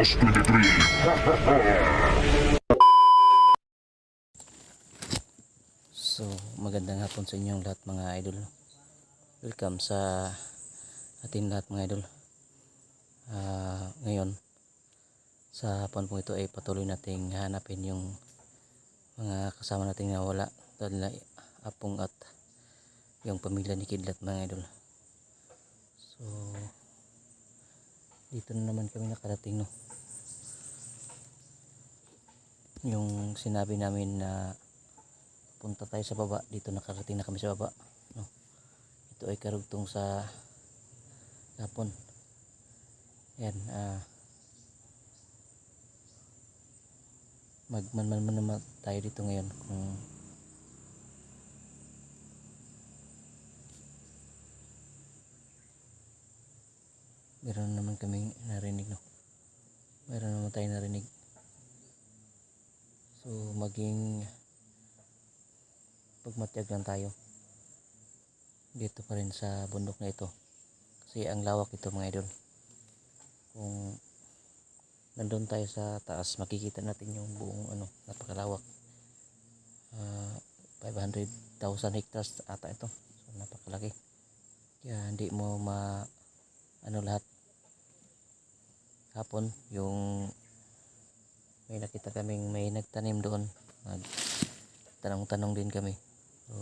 Boss 23. So, magandang hapon sa inyong lahat mga idol. Welcome sa ating lahat mga idol. Ah, ngayon, sa hapon po ito ay patuloy nating hanapin yung mga kasama nating nawala dahil apong at yung pamilya ni Kidlat mga idol. So, dito na naman kami nakarating no. Yung sinabi namin na punta tayo sa baba dito nakarating na kami sa baba no? ito ay karugtong sa hapon yan ah magmanman naman tayo dito ngayon kung meron naman kaming narinig no? Meron naman tayo narinig. So maging pagmatyag lang tayo dito pa rin sa bundok na ito. Kasi ang lawak ito mga idol. Kung nandun tayo sa taas makikita natin yung buong ano napakalawak. Ah, 500,000 hectares ata ito. So napakalaki. Kaya hindi mo ma ano lahat hapon yung may nakita kaming may nagtanim doon. Nag tanong-tanong din kami. So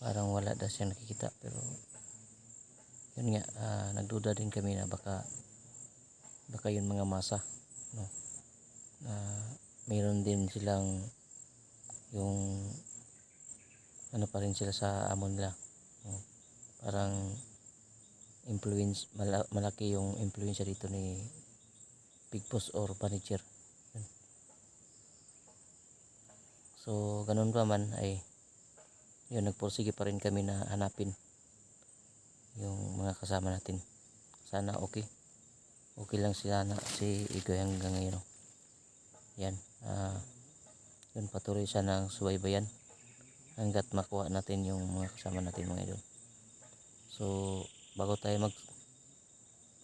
parang wala daw siyang nakikita pero yun nga ah, nagduda din kami na baka baka yun mga masa no? Na mayroon din silang yung ano pa rin sila sa amo nila no? parang influence mala- malaki yung influence dito ni Big Boss or Manager so ganun pa man ay yun nagpursige pa rin kami na hanapin yung mga kasama natin. Sana okay. Okay lang sila na si Igoy hanggang ngayon no? yan ah yun patuloy siya ng subaybayan hanggat makuha natin yung mga kasama natin mga idol. So bago tayo mag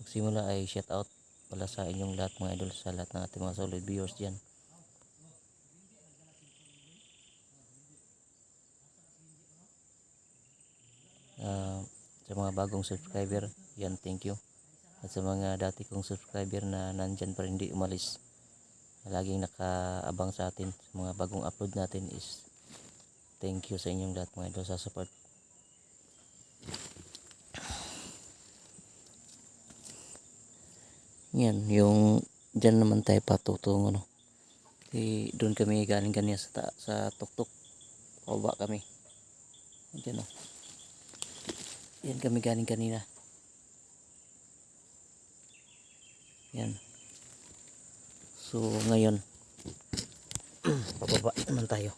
magsimula ay shout out pala sa inyong lahat mga idol sa lahat ng ating mga solid viewers dyan. Ah, sa mga bagong subscriber yan thank you. At sa mga dati kong subscriber na nandyan pa rin hindi umalis laging nakaabang sa atin sa mga bagong upload natin is thank you sa inyong lahat mga idol sa support yan yung dyan naman tayo patutungo no? Di doon kami galing kanina sa, sa tuktok. Pababa kami. Dyan no? Yan kami galing kanina. Yan. So ngayon pababa naman tayo.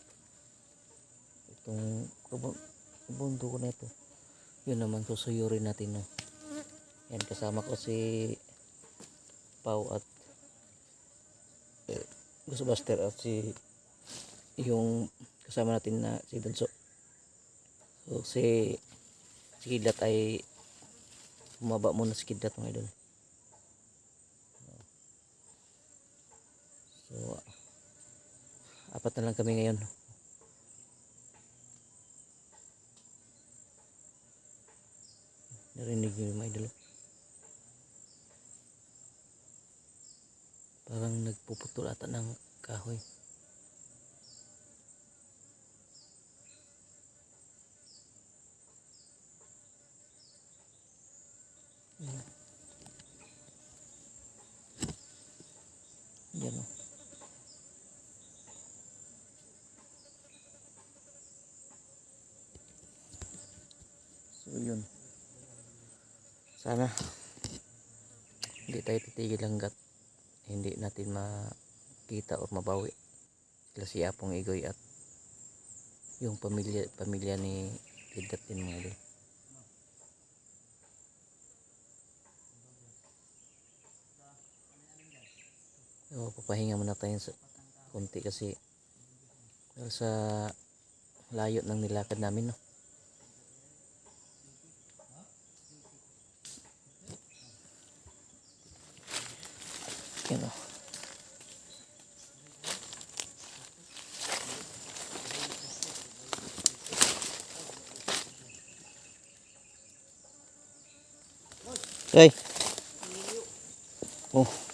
Itong kubundo ko na ito. Yun naman susuyurin natin no? Yan kasama ko si Pau at eh, Gusto Buster at si yung kasama natin na si Bunso so si si Kidlat ay bumaba muna si Kidlat mga idol. So apat na lang kami ngayon. Narinig niyo mga idol parang nagpuputol ata ng kahoy Yan. Yan o. So yun. Sana hindi tayo titigil hanggat hindi natin makita o mabawi sila si Apong Igoy at yung pamilya pamilya ni Kidat din mga idol. So, papahinga muna tayo sa konti kasi sa layo ng nilakad namin no. Yan o. Hey. Oh.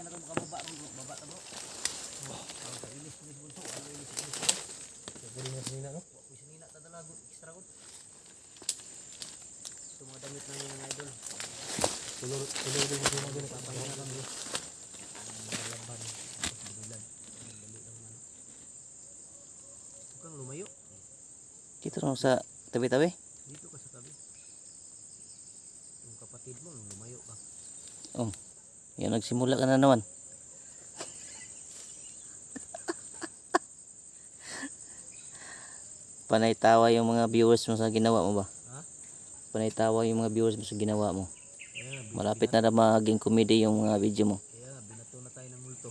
Kaya na ito makababa bro. Baba ta bro. Oh, ang ilis pulis bunso. Ang ilis ilis bro. Pwede na sinina, no? Ko sinina ta dala good extra good. So mga damit na yung mga idol. Tulor, tulor din kami. Mga laban. Tapos budilan. Ang dali lang man. Kang lumayo. Dito lang sa tabi-tabi. Dito ka sa tabi. Yung kapatid mo, lumayo ka. Oh. Yan nagsimula ka na naman. Panay tawa yung mga viewers mo sa ginawa mo ba? Ha? Panay tawa yung mga viewers mo sa ginawa mo. Bi- Malapit na na maging comedy yung mga video mo. kaya binato na tayo ng multo.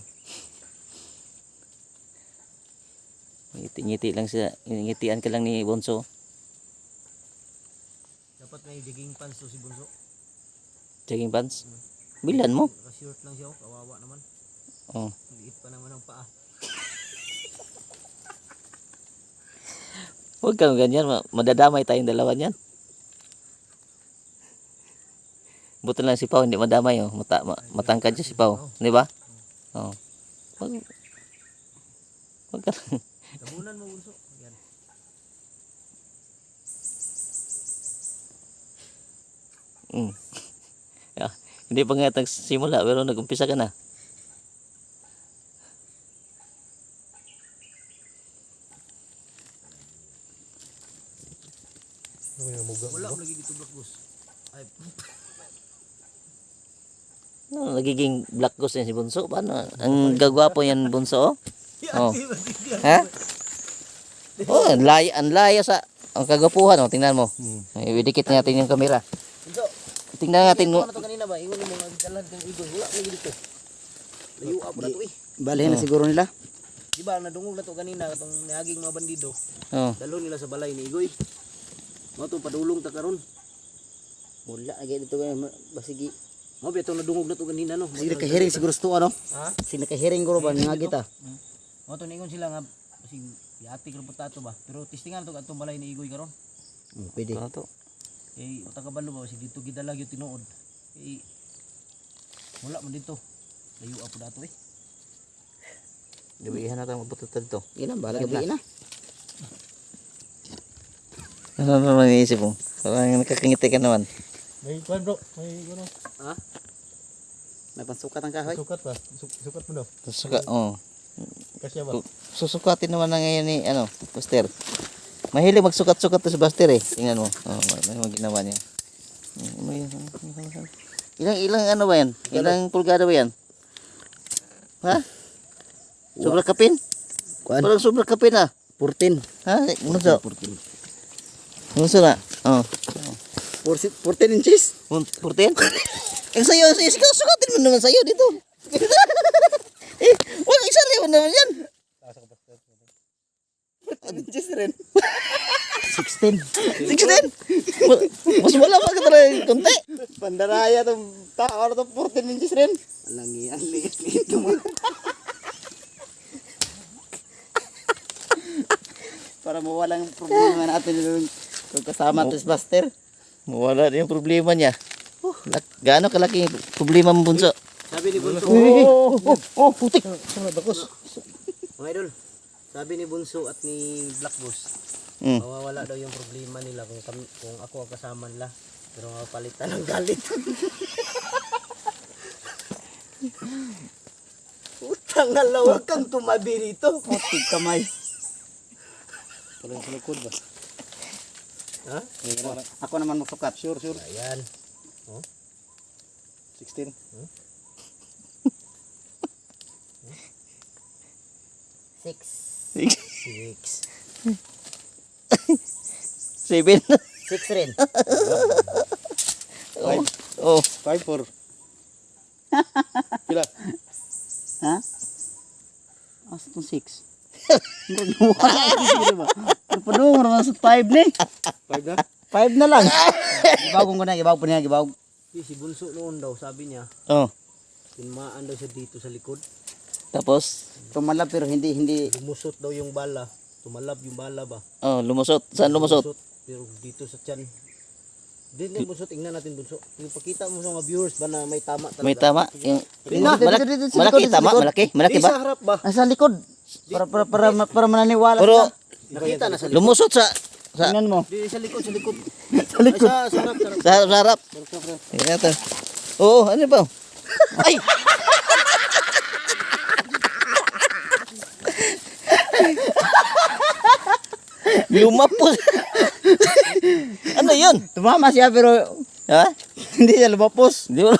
Ngiti-ngiti lang siya. Ngitian ka lang ni Bonso. Dapat may digging pants to si Bunso. Jogging pants. Bilan mo? Naka-short lang siya, oh. kawawa naman. Oh. Liit pa naman ang paa. Huwag kang ganyan. ma- Madadamay tayong dalawa niyan. Buto lang si Pao, hindi madamay. Oh. Mata, ma, matangkad siya si Pao. Di ba? Oh. Wag, wag ka lang. Tabunan mo bunso. Yan. Mm. Hindi pa nga nagsimula pero nag-umpisa ka na. Ano yung muga? Wala lagi dito black. Ay, No, nagiging black ghost yan si Bunso. Paano? Ang gagwapo yan Bunso. Oh. Oh. Ha? Oh, ang layo, ang layo sa ang kagapuhan. Oh, tingnan mo. Hmm. Ay, Idikit natin yung kamera. Tingnan natin mo. Ano to kanina ba? Iwan mo mga dalan ng igol. Wala mo lagi dito. Ako na to eh. Balihin na Oh. siguro nila. Di ba nadungog na to kanina katong niaging mga bandido. Oh. Dalo nila sa balay ni Igoy. Mo to padulong ta karon. Wala lagi dito basigi. Mo beto nadungog na to kanina no. Sige nakahiring siguro sto ano? Ha? Sige nakahiring ko ba nga kita. Mo to ningon sila nga basig yati ko tato ba. Pero testingan to katong balay ni Igoy karon. Hmm, pwede. Ano to? Eh uta kabalo ba basig dito gidalag yung tinuod. Eh wala man dito. Layo apo dato eh. Gabihan natin mabututan to. Ina bala gabi na. Ano naman iniisip mo? Parang nakakangiti ka naman. May kwan bro, may ano, Ha? May pansukat ang kahoy. sukat pa. Su- Sukat mo daw. Susuka, oh. Kasya ba? Su- Susukatin naman na ngayon ni, ano, Buster. Mahilig magsukat-sukat to si Buster eh. Tingnan mo. Oh, ano yung ginawa niya. Ano? Ilang, ilang ano ba yan? Ilang pulgada ba yan? Ha? Sobra kapin? Kuan Parang sobra kapin ah. 14. Ha? Ano sa? 14. Ano sa na? Oh. 14 inches. 14? Ang sayo, sayo. Sige, sukatin mo naman sayo dito. eh, wala isa lewan naman yan. 14 inches rin. 16. 16? Mas wala pa ka talaga yung konti. Pandaraya tong tao na to 14 inches rin. Alangi, ang liit-liit mo. Para mawalang problema natin yung kung kasama to si Buster. Wala din yung problema niya. Lak- Gaano kalaki yung problema mo bunso? Sabi ni Bunso. Oh, oh, oh, putik. Sama bakos. Mga idol. Sabi ni Bunso at ni Black Boss. Mm. Mawawala daw yung problema nila kung kami, kung ako ang kasama nila. Pero mapalitan ng galit. Utang na lawag kang tumabi rito. Putik kamay. Walang sa likod ba? Ha? Ako naman magsukat. Sure, sure. Ayan. Oh. 16. Hmm? 6. 6. 7. 6 rin. 5. Oh. 5 for. Pila? Ha? Asa itong 6? Napadong orang sa 5 ni. 5 na? 5 na lang. Ibawag ko na, ibawag po niya, ibawag. Si Bunso noon daw, sabi niya. Oo. Oh. Tinmaan daw siya dito sa likod. Tapos? Tumalab pero hindi, hindi. Lumusot daw yung bala. Tumalab yung bala ba? Oo, oh, lumusot. Saan lumusot? lumusot? Pero dito sa tiyan. Din na bunso, tingnan natin bunso. Yung pakita mo sa mga viewers ba na may tama talaga. May tama. Yung, malaki, malaki, malaki, malaki ba? Sa harap ba? Ah, sa likod. Para, para, para, para mananiwala Pero. Nakita na sa likod. lumusot sa, sa, Tingnan mo. Di, sa likod, sa likod. Sa likod. Ay, sa, sa harap, sa sa, harap. Tingnan natin. Oo, ano ba? Ay! Lumapos. ano yun? Tumama siya pero Ha? hindi siya lumapos. Di mo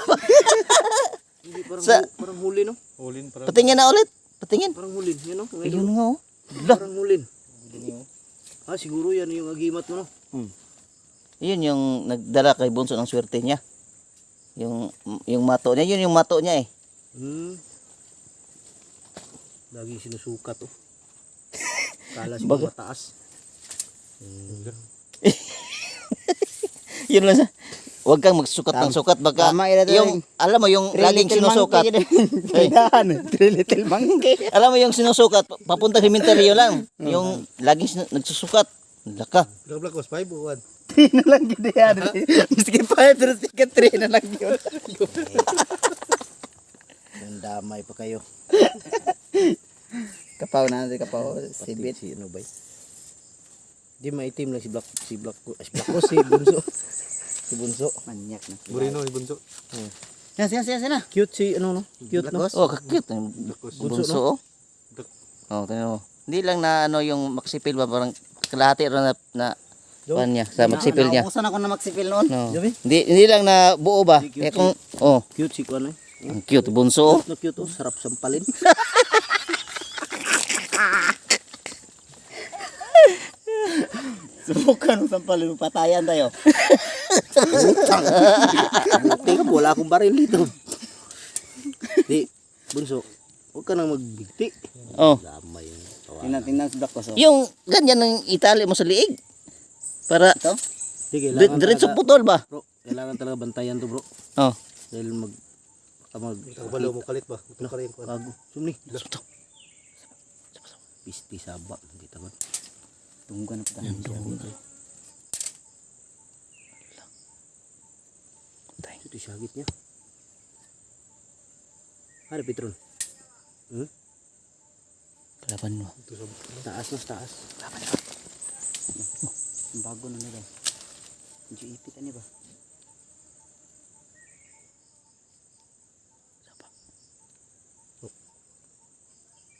Hindi, parang, Sa- hu- parang hulin, no? Patingin na ulit. Patingin. Parang hulin, yun, no? Ngayon, Ayun nga oh. Parang hulin. Ah, siguro yan yung agimat mo, no? Yun yung nagdala kay Bunso ng swerte niya. Yung yung mato niya, yun yung mato niya eh. Hmm. Lagi sinusukat, oh. Kala siguro mataas. Yun lang sa. Huwag kang magsukat ng sukat baka Tama, to, yung alam mo yung laging sinusukat. Kailangan. Three little monkey. alam mo yung sinusukat pa- papunta cemetery lang. Yung laging sinu- nagsusukat. Laka. Black Black was 5 o 1? Three na lang gid yan. Miski five pero sige three na lang yun. Yung damay pa kayo. Kapaw na natin kapaw. Sibit. Si ano ba? Di maitim lang si Black si Black ko si Black ko si Bunso. Si Bunso. Manyak na. Burino, ibunso. Yan, yan, yan, yan. Cute si ano no? Cute no? Oh, kakit. Bunso oh. Oh, mo. Hindi lang na ano yung maksipil ba parang kalahati rin na na pan niya sa maksipil niya. Naubusan ako na magsipil noon. No. Hindi hindi lang na buo ba? Kaya kung oh, Cute si ano? ang cute bunso. oh. No cute oh, sarap sampalin. Subukan mo sampalin patayan tayo. Buti ka, wala akong baril dito. Di, Bunso, huwag ka nang magbigti. Oh. Damay yung tawa. Tingnan, tingnan sa ko. So. Yung ganyan ng itali mo sa liig. Para Ito? Di, di- kailangan diretso talaga, putol ba? bro, kailangan talaga bantayan to bro. Oh. Dahil mag, baka mag, Kabalo mo kalit ba? Ito na kalit ko. kago. Sumni. Pisti saba, kita man. Tunggan na pa. Ito syagit niya. Ano, Petron? Hmm? Kalaban mo. Taas na, taas. Bago na nila. Medyo ipit ani ba?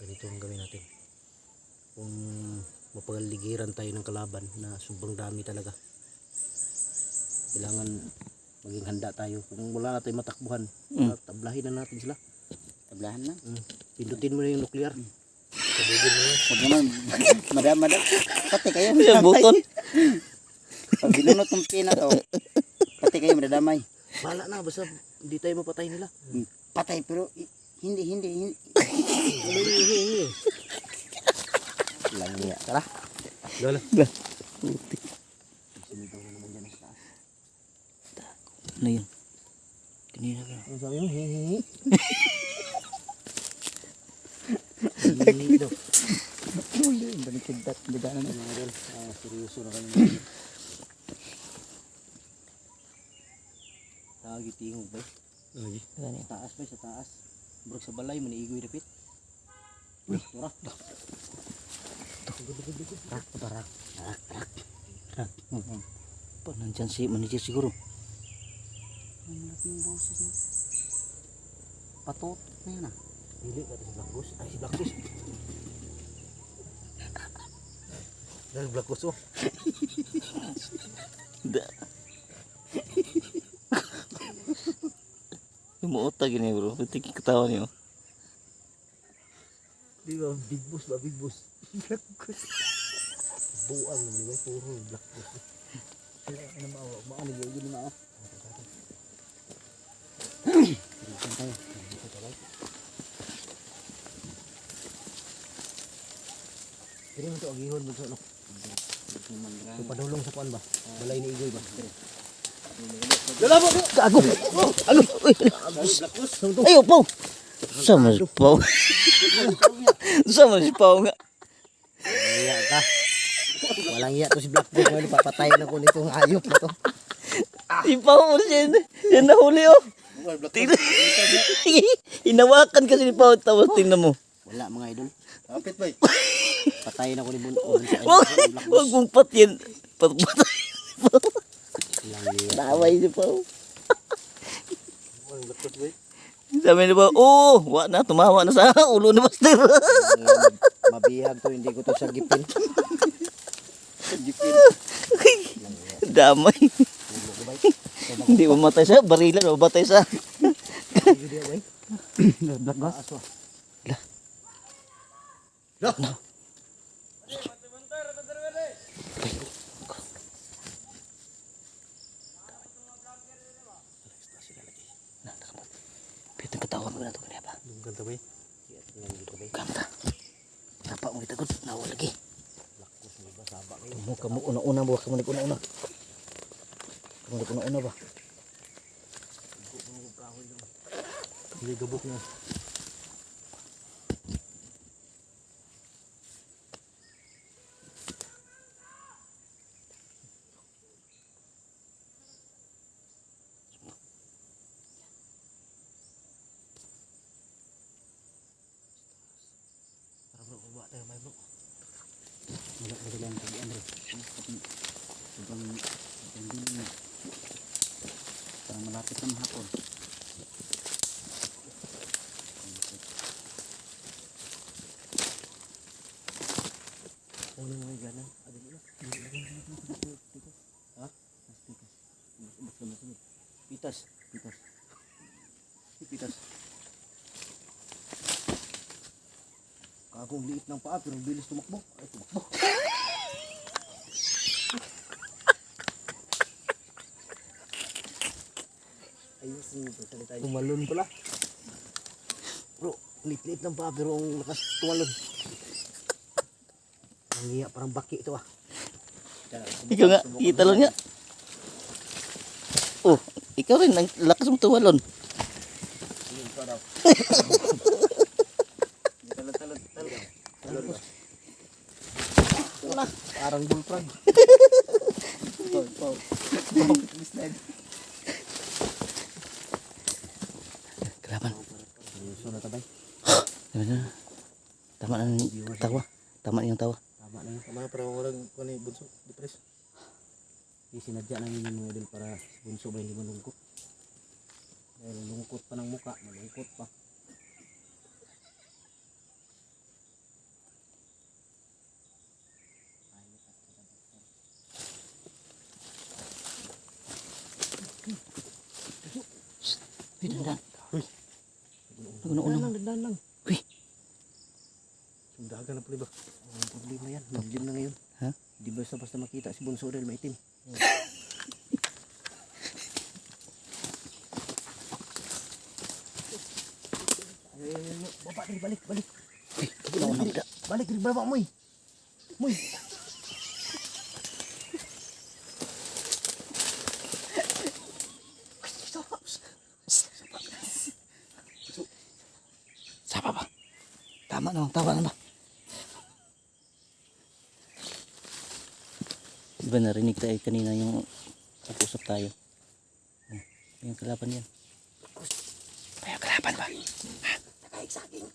ganito ang gawin natin kung mapagaligiran tayo ng kalaban na sobrang dami talaga kailangan maging handa tayo kung wala na tayong matakbuhan Mm. tablahin na natin sila Tablahan na. mm. pindutin mo na yung nuclear Huwag naman. madam, madam. Pati kayo. Yung buton. Pag binunot ng pina to, pati kayo madadamay. wala na basta hindi tayo mapatay nila Patay pero i- hindi, hindi, hindi. Langya. Tara. Lola. Ano yun? Kanina ka. Ano sabi mo? Hihihi. Hihihi daw. Liganan na. Mga idol, ah, seryoso na kami. Tagi tingog ba? Lagi. Gani. Taas ba sa taas? Burag sa balay, maniigoy dapit. Uy, tura. Rak, barak. Pa, nandyan si manager siguro. Ang laking boses niya. Patot na yan ah. Dili ka si Black Ghost. Ay, si Black Ghost. Dahil black ghost oh. Da. Lumuot gini bro. Pati ketawa niyo. Di ba, big boss ba, big boss. Black ghost. Buang naman ba, puro black ghost. Ano maawa? Maano yun? Yun maawa. Kini mo to agihon mo ano. So padulong sa kuan ba? Balay ni Igoy ba? Lala mo! Gago. Ano? Ayo, Pau. Sama si Pau. Sama si Pau nga. Iya ka. Walang iya to si Black. Ngayon papatayin ako nitong hayop na to. Si Pau mo siya. Yan nahuli oh. Tingnan. Hinawakan kasi ni Pau. Tapos tingnan mo. Wala mga idol. Kapit ba? Patayin ako ni Bun. Wag, wag mong patyan. Pat patay. Taway si ba? Sabi ni Pau, oh, wa na, tumawa na sa ulo ni Master. Mabihag to, hindi ko to sa gipin. Gipin. Damay. Hindi mamatay sa barilan, mamatay sa... Black Ghost. Lah. Lah. Pito ketawa mo na ito kanina ba? Yung kanta ba? Kanta. Apa mo kita gud nawa lagi. Kamu kamu una-una ba kamu una-una. Kamu una-una ba? Hindi gabok na. Parang malapit ng hapon. Ano nga ganan? Ha? Pitas. Pitas. Pitas. Kagong liit ng paa pero bilis tumakbo. Ay, tumakbo. Ayusin mo salita tayo. Tumalon pala. Bro, liit-liit ng paa pero ang lakas tumalon. Ang iya, parang baki ito ah. Ikaw nga, kita lang nga. Oh, ikaw rin, ang lakas mo tumalon. Parang bullfrog. Kalaban. Seryoso na tabay. Tama na. Tama na yung tawa. Tama na yung tawa. Tama na yun. Tama para walang kung ano bunso. Depres. Di sinadya namin yung mga idol para bunso ba hindi malungkot. Dahil lungkot pa ng muka. Malungkot pa. Uy, dandan. Uy. Una-una. lang, dandan lang. Uy. Sundagan na pala ba? Ang problema yan. Mag-gym na ngayon. Ha? Di basta basta makita si bunso dahil maitim. Ay, ay, ay, ay, Baba, dali, balik, balik. Una na kita. Balik, dali, baba, moy. Moy. Sapa ba? Tama na, tawa na ba? Di ba narinig tayo kanina yung nag-usap tayo? Oh, yung kalaban yan. Ay, yung kalaban ba? Ha? Nakaigsaking.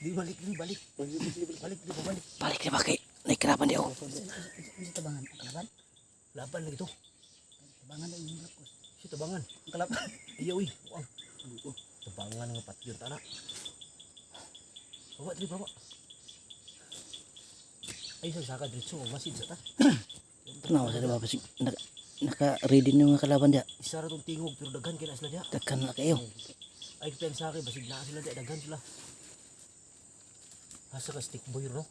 Di balik, di balik. Balik, di balik, di balik. Balik na ba kay? Naikalaban di ako. Ano tabangan? Ang kalaban? Laban lagi to. Tabangan na yung lakos. Si tabangan. Ang kalap. Iya, uy. Uang. Tabangan nga pat yun tana. Bawa diri bawa. Ay sa saka diretso masid sa ta. Tanaw sa diba basig naka, naka-ready na yung mga kalaban dia. Isa ra tong tingog pero daghan kay na sila diha. Daghan na kayo. Ay pen sa akin basig na sila diha daghan sila. Asa ka stick boy no?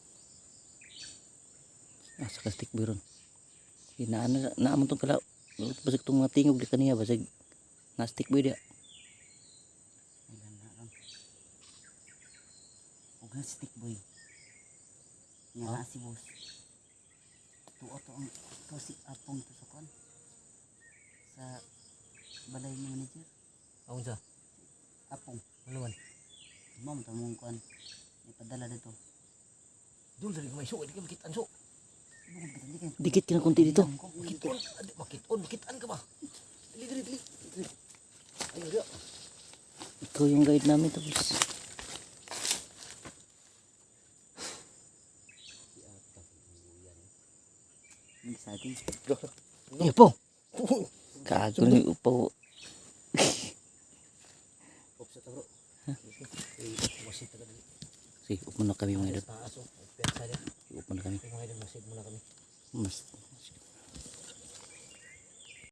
Nasa ka stick biron. Inaan na naamon tong kalaw. Basig tong mga tingog di kaniya basig na stick boy dia. Huwag na stick boy. Nga na si boss. Tuo to ang to si Apong to sa. Sa balay ni manager. Aun sa. Apong. Ano man? Mom, tamong kon. Ipadala dito. Dul dari may so di ka makitaan so. Bukod kita, di kayo. Dikit ka ng kunti dito. Makiton, makiton, makitaan ka ba? Dili dili dili. dili. Ayo dia. Ikaw yung guide namin tapos. Ang exciting. Iya po. Kago ni upaw. Opsa ta bro. Eh, masid ta ka dili. Sige, upo na kami mga idol. Upo na kami. Mas.